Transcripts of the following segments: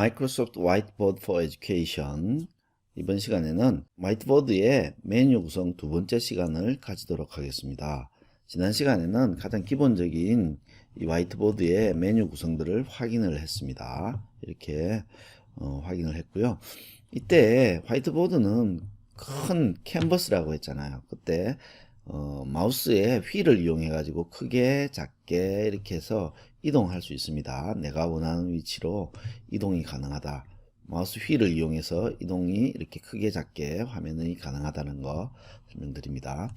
마이크로소프트 화이트보드 for Education 이번 시간에는 화이트보드의 메뉴 구성 두 번째 시간을 가지도록 하겠습니다. 지난 시간에는 가장 기본적인 이 화이트보드의 메뉴 구성들을 확인을 했습니다. 이렇게 어, 확인을 했고요. 이때 화이트보드는 큰 캔버스라고 했잖아요. 그때 어, 마우스의 휠을 이용해 가지고 크게 작게 이렇게 해서 이동할 수 있습니다. 내가 원하는 위치로 이동이 가능하다. 마우스 휠을 이용해서 이동이 이렇게 크게 작게 화면이 가능하다는 거 설명드립니다.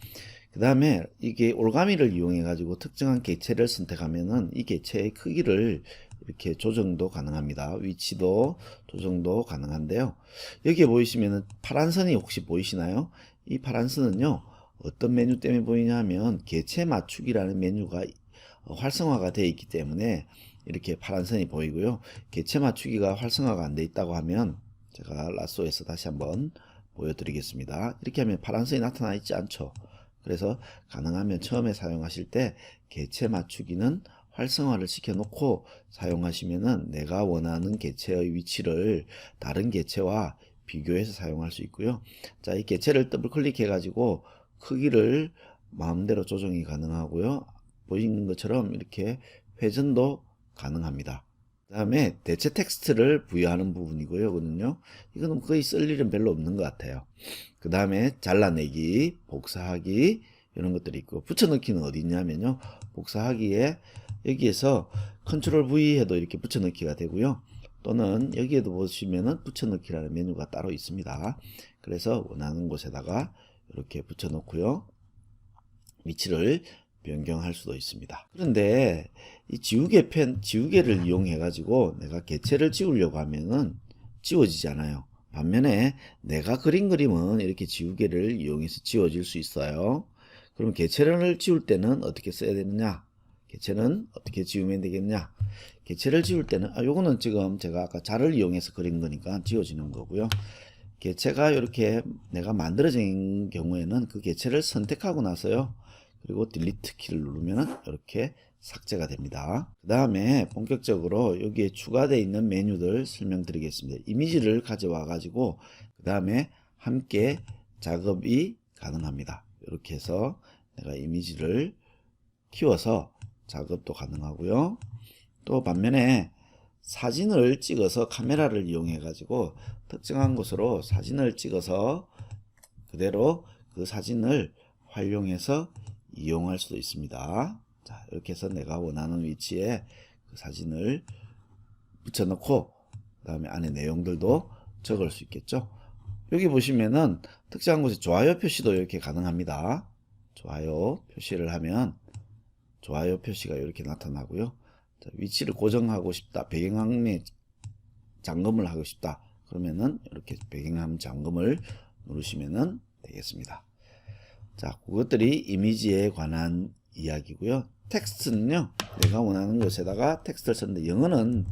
그 다음에 이게 올가미를 이용해 가지고 특정한 개체를 선택하면은 이 개체의 크기를 이렇게 조정도 가능합니다. 위치도 조정도 가능한데요. 여기에 보이시면은 파란 선이 혹시 보이시나요? 이 파란 선은요. 어떤 메뉴 때문에 보이냐 하면 개체 맞추기라는 메뉴가 활성화가 되어 있기 때문에 이렇게 파란 선이 보이고요. 개체 맞추기가 활성화가 안돼 있다고 하면 제가 라쏘에서 다시 한번 보여드리겠습니다. 이렇게 하면 파란 선이 나타나 있지 않죠. 그래서 가능하면 처음에 사용하실 때 개체 맞추기는 활성화를 시켜놓고 사용하시면은 내가 원하는 개체의 위치를 다른 개체와 비교해서 사용할 수 있고요. 자, 이 개체를 더블 클릭해 가지고 크기를 마음대로 조정이 가능하고요. 보이는 것처럼 이렇게 회전도 가능합니다. 그 다음에 대체 텍스트를 부여하는 부분이고요. 이거는요. 이거는 거의 쓸 일은 별로 없는 것 같아요. 그 다음에 잘라내기, 복사하기 이런 것들이 있고 붙여넣기는 어디 있냐면요. 복사하기에 여기에서 컨트롤 V 해도 이렇게 붙여넣기가 되고요. 또는 여기에도 보시면은 붙여넣기라는 메뉴가 따로 있습니다. 그래서 원하는 곳에다가 이렇게 붙여놓고요. 위치를 변경할 수도 있습니다. 그런데 이 지우개 펜, 지우개를 이용해 가지고 내가 개체를 지우려고 하면은 지워지잖아요. 반면에 내가 그린 그림은 이렇게 지우개를 이용해서 지워질 수 있어요. 그럼 개체를 지울 때는 어떻게 써야 되느냐? 개체는 어떻게 지우면 되겠냐? 개체를 지울 때는 아 요거는 지금 제가 아까 자를 이용해서 그린 거니까 지워지는 거고요. 개체가 이렇게 내가 만들어진 경우에는 그 개체를 선택하고 나서요. 그리고 딜리트 키를 누르면 이렇게 삭제가 됩니다. 그 다음에 본격적으로 여기에 추가되어 있는 메뉴들 설명드리겠습니다. 이미지를 가져와 가지고 그 다음에 함께 작업이 가능합니다. 이렇게 해서 내가 이미지를 키워서 작업도 가능하고요. 또 반면에 사진을 찍어서 카메라를 이용해 가지고 특정한 곳으로 사진을 찍어서 그대로 그 사진을 활용해서 이용할 수도 있습니다. 자, 이렇게 해서 내가 원하는 위치에 그 사진을 붙여넣고 그 다음에 안에 내용들도 적을 수 있겠죠. 여기 보시면은 특정한 곳에 좋아요 표시도 이렇게 가능합니다. 좋아요 표시를 하면 좋아요 표시가 이렇게 나타나고요. 자, 위치를 고정하고 싶다. 배경화면에 잠금을 하고 싶다. 그러면은 이렇게 배경화면 잠금을 누르시면은 되겠습니다. 자, 그것들이 이미지에 관한 이야기고요. 텍스트는요. 내가 원하는 곳에다가 텍스트를 썼는데 영어는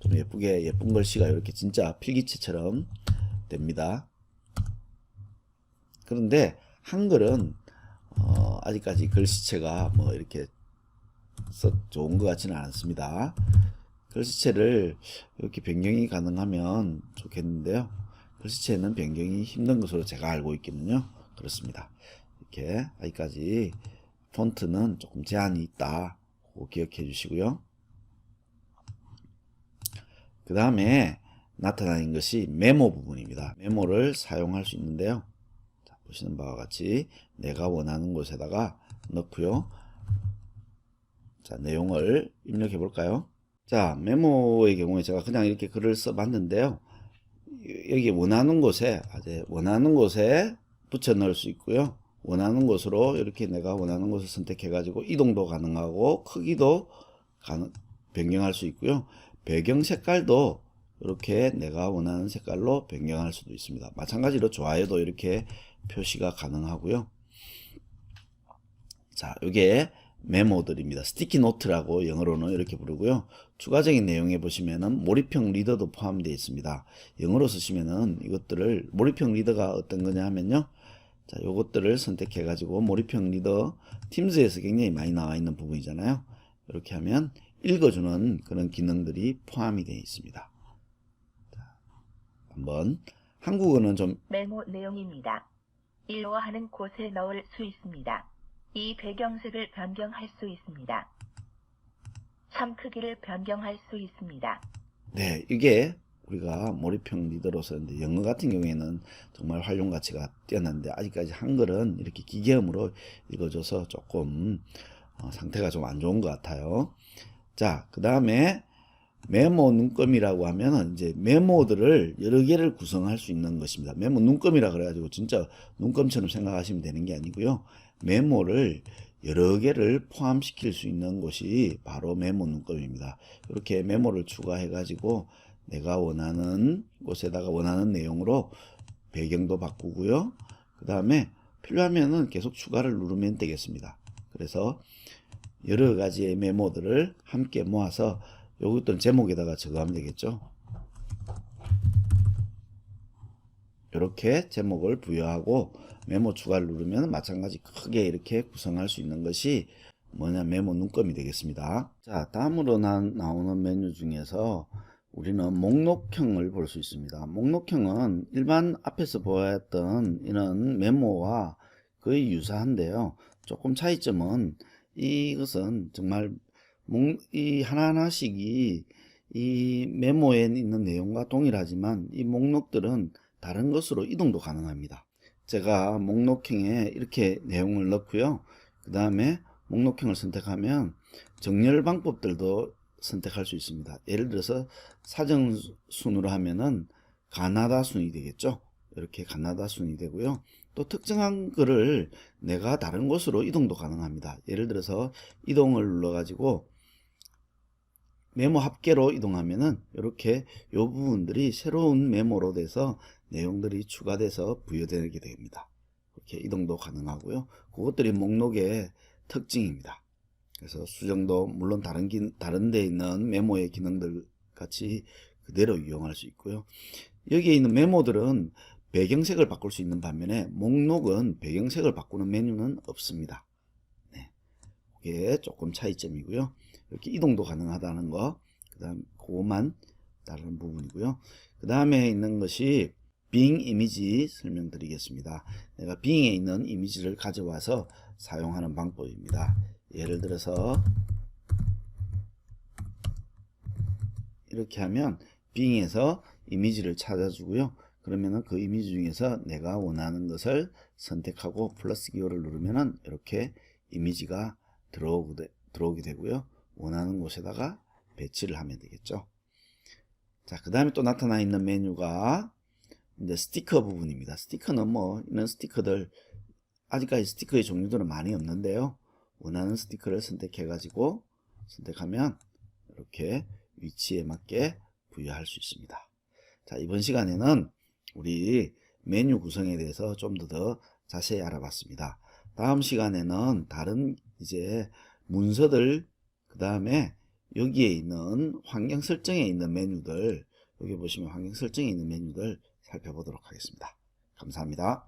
좀 예쁘게 예쁜 글씨가 이렇게 진짜 필기체처럼 됩니다. 그런데 한글은 어, 아직까지 글씨체가 뭐 이렇게 썩 좋은 것 같지는 않습니다. 글씨체를 이렇게 변경이 가능하면 좋겠는데요. 글씨체는 변경이 힘든 것으로 제가 알고 있기는요. 그렇습니다. 이렇게 아직까지 폰트는 조금 제한이 있다. 고 기억해 주시고요. 그 다음에 나타나는 것이 메모 부분입니다. 메모를 사용할 수 있는데요. 자, 보시는 바와 같이 내가 원하는 곳에다가 넣고요. 자, 내용을 입력해 볼까요? 자, 메모의 경우에 제가 그냥 이렇게 글을 써 봤는데요. 여기 원하는 곳에, 아주 원하는 곳에 붙여 넣을 수 있고요. 원하는 곳으로 이렇게 내가 원하는 곳을 선택해 가지고 이동도 가능하고 크기도 가능, 변경할 수 있고요. 배경 색깔도 이렇게 내가 원하는 색깔로 변경할 수도 있습니다. 마찬가지로 좋아요도 이렇게 표시가 가능하고요. 자, 이게 메모들입니다. 스티키 노트라고 영어로는 이렇게 부르고요. 추가적인 내용에 보시면은 몰입형 리더도 포함되어 있습니다. 영어로 쓰시면은 이것들을 몰입형 리더가 어떤 거냐 하면요. 자, 요것들을 선택해 가지고 몰입형 리더 팀즈에서 굉장히 많이 나와 있는 부분이잖아요. 이렇게 하면 읽어주는 그런 기능들이 포함이 되어 있습니다. 한번 한국어는 좀 메모 내용입니다. 일로 하는 곳에 넣을 수 있습니다. 이 배경색을 변경할 수 있습니다. 참 크기를 변경할 수 있습니다. 네, 이게 우리가 몰입형 리더로서 이제 영어 같은 경우에는 정말 활용 가치가 뛰어난데 아직까지 한글은 이렇게 기계음으로 읽어줘서 조금 어, 상태가 좀 안 좋은 것 같아요. 자, 그 다음에 메모 눈금이라고 하면은 이제 메모들을 여러 개를 구성할 수 있는 것입니다. 메모 눈금이라 그래가지고 진짜 눈금처럼 생각하시면 되는 게 아니고요. 메모를 여러 개를 포함시킬 수 있는 곳이 바로 메모 눈금입니다. 이렇게 메모를 추가해 가지고 내가 원하는 곳에다가 원하는 내용으로 배경도 바꾸고요. 그 다음에 필요하면은 계속 추가를 누르면 되겠습니다. 그래서 여러 가지의 메모들을 함께 모아서 요것들은 제목에다가 적어하면 되겠죠. 이렇게 제목을 부여하고 메모 추가를 누르면 마찬가지 크게 이렇게 구성할 수 있는 것이 뭐냐 메모 눈금이 되겠습니다. 자 다음으로 나, 나오는 메뉴 중에서 우리는 목록형을 볼 수 있습니다. 목록형은 일반 앞에서 보았던 이런 메모와 거의 유사한데요. 조금 차이점은 이것은 정말 목, 이 하나하나씩이 이 메모에 있는 내용과 동일하지만 이 목록들은 다른 것으로 이동도 가능합니다. 제가 목록형에 이렇게 내용을 넣고요. 그 다음에 목록형을 선택하면 정렬 방법들도 선택할 수 있습니다. 예를 들어서 사정 순으로 하면은 가나다 순이 되겠죠. 이렇게 가나다 순이 되고요. 또 특정한 글을 내가 다른 곳으로 이동도 가능합니다. 예를 들어서 이동을 눌러 가지고 메모 합계로 이동하면은 이렇게 이 부분들이 새로운 메모로 돼서 내용들이 추가돼서 부여되게 됩니다. 이렇게 이동도 가능하고요. 그것들이 목록의 특징입니다. 그래서 수정도 물론 다른 기, 다른 데 있는 메모의 기능들 같이 그대로 이용할 수 있고요. 여기에 있는 메모들은 배경색을 바꿀 수 있는 반면에 목록은 배경색을 바꾸는 메뉴는 없습니다. 네. 그게 조금 차이점이고요. 이렇게 이동도 가능하다는 거. 그 다음, 그것만 다른 부분이고요. 그 다음에 있는 것이 빙 이미지 설명드리겠습니다. 내가 빙에 있는 이미지를 가져와서 사용하는 방법입니다. 예를 들어서 이렇게 하면 빙에서 이미지를 찾아주고요. 그러면은 그 이미지 중에서 내가 원하는 것을 선택하고 플러스 기호를 누르면은 이렇게 이미지가 들어오게, 들어오게 되고요. 원하는 곳에다가 배치를 하면 되겠죠. 자, 그 다음에 또 나타나 있는 메뉴가 이제 스티커 부분입니다. 스티커는 뭐 이런 스티커들 아직까지 스티커의 종류들은 많이 없는데요. 원하는 스티커를 선택해 가지고 선택하면 이렇게 위치에 맞게 부여할 수 있습니다. 자, 이번 시간에는 우리 메뉴 구성에 대해서 좀 더 더 자세히 알아봤습니다. 다음 시간에는 다른 이제 문서들 그 다음에 여기에 있는 환경 설정에 있는 메뉴들 여기 보시면 환경 설정에 있는 메뉴들 살펴보도록 하겠습니다. 감사합니다.